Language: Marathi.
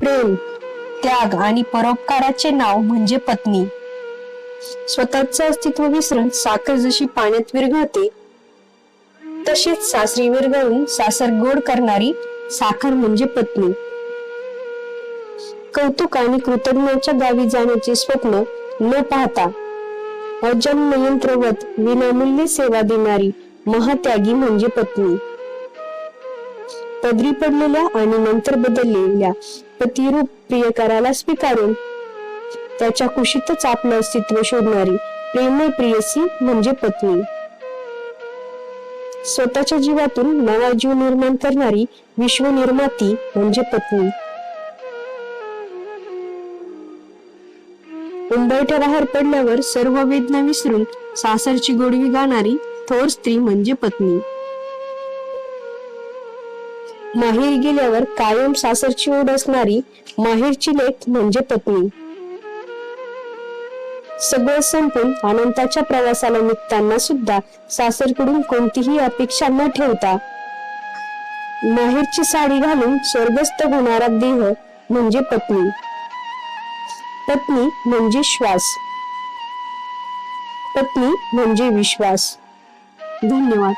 प्रेम त्याग आणि परोपकाराचे नाव म्हणजे पत्नी. स्वतःच अस्तित्व विसरून साखर जशी पाण्यात विरघळते तशीच सासरी विरघळून सासर गोड करणारी साखर म्हणजे पत्नी. कौतुक आणि कृतज्ञाच्या गावी जाण्याचे स्वप्न न पाहता अजन्म यंत्रवत विनामूल्य सेवा देणारी महात्यागी म्हणजे पत्नी. पदरी पडलेल्या आणि नंतर बदललेल्या पतिरूप प्रियकराला स्वीकारून त्याच्या कुशीतच आपलं अस्तित्व शोधणारी प्रेमय प्रियसी म्हणजे पत्नी. स्वतःच्या जीवातून नवा जीव निर्माण करणारी विश्वनिर्माती म्हणजे पत्नी. उंबरठ्या बाहेर पडल्यावर सर्व वेदना विसरून सासरची गोडवी गाणारी थोर स्त्री म्हणजे पत्नी. माहीर गेल्यावर कायम सासरची ओढ असणारी माहेरची लेख म्हणजे पत्नी. सगळं संपून अनंताच्या प्रवासाला निघताना सुद्धा सासरकडून कोणतीही अपेक्षा न ठेवता माहेरची साडी घालून स्वर्गस्थ होणारा देह म्हणजे पत्नी. पत्नी म्हणजे श्वास. पत्नी म्हणजे विश्वास. धन्यवाद.